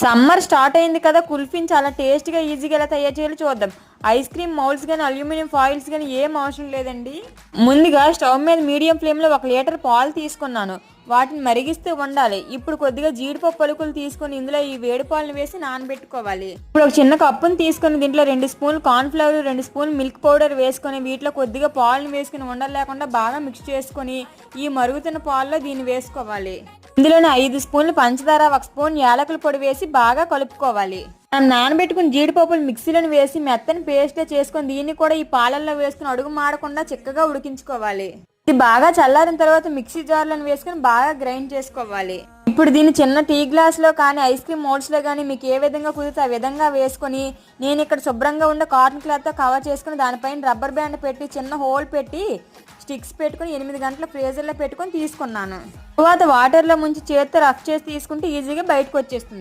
Summer start అయింది కదా కుల్ఫీని చాలా టేస్ట్గా ఈజీగా ఎలా తయారు చేయాలో చూద్దాం. ఐస్ క్రీమ్ మౌల్స్ కానీ అల్యూమినియం ఫాయిల్స్ కానీ ఏం అవసరం లేదండి. ముందుగా స్టవ్ మీద మీడియం ఫ్లేమ్లో ఒక లీటర్ పాలు తీసుకున్నాను. వాటిని మరిగిస్తూ ఉండాలి. ఇప్పుడు కొద్దిగా జీడిపప్పు పలుకులు తీసుకొని ఇందులో ఈ వేడి పాలను వేసి నానబెట్టుకోవాలి. ఇప్పుడు ఒక చిన్న కప్పును తీసుకొని దీంట్లో రెండు స్పూన్లు కార్న్ఫ్లవర్ రెండు స్పూన్లు మిల్క్ పౌడర్ వేసుకొని వీటిలో కొద్దిగా పాలను వేసుకుని ఉండలేకుండా బాగా మిక్స్ చేసుకొని ఈ మరుగుతున్న పాల్లో దీన్ని వేసుకోవాలి. ఇందులోనే ఐదు స్పూన్లు పంచదార ఒక స్పూన్ యాలకుల పొడి వేసి బాగా కలుపుకోవాలి. మనం నానబెట్టుకుని జీడిపప్పులు మిక్సీలను వేసి మెత్తని పేస్ట్ చేసుకొని దీన్ని కూడా ఈ పాలల్లో వేసుకుని అడుగు మాడకుండా చిక్కగా ఉడికించుకోవాలి. ఇది బాగా చల్లారిన తర్వాత మిక్సీ జార్లను వేసుకొని బాగా గ్రైండ్ చేసుకోవాలి. ఇప్పుడు దీన్ని చిన్న టీ గ్లాస్లో కానీ ఐస్ క్రీమ్ మోల్డ్స్లో కానీ మీకు ఏ విధంగా కుదిరితే ఆ విధంగా వేసుకొని నేను ఇక్కడ శుభ్రంగా ఉండే కాటన్ క్లాత్తో కవర్ చేసుకుని దానిపైన రబ్బర్ బ్యాండ్ పెట్టి చిన్న హోల్ పెట్టి స్టిక్స్ పెట్టుకుని ఎనిమిది గంటల ఫ్రీజర్లో పెట్టుకొని తీసుకున్నాను. తర్వాత వాటర్లో ముంచి చేత్తో రఫ్ చేసి తీసుకుంటే ఈజీగా బయటకు వచ్చేస్తుంది.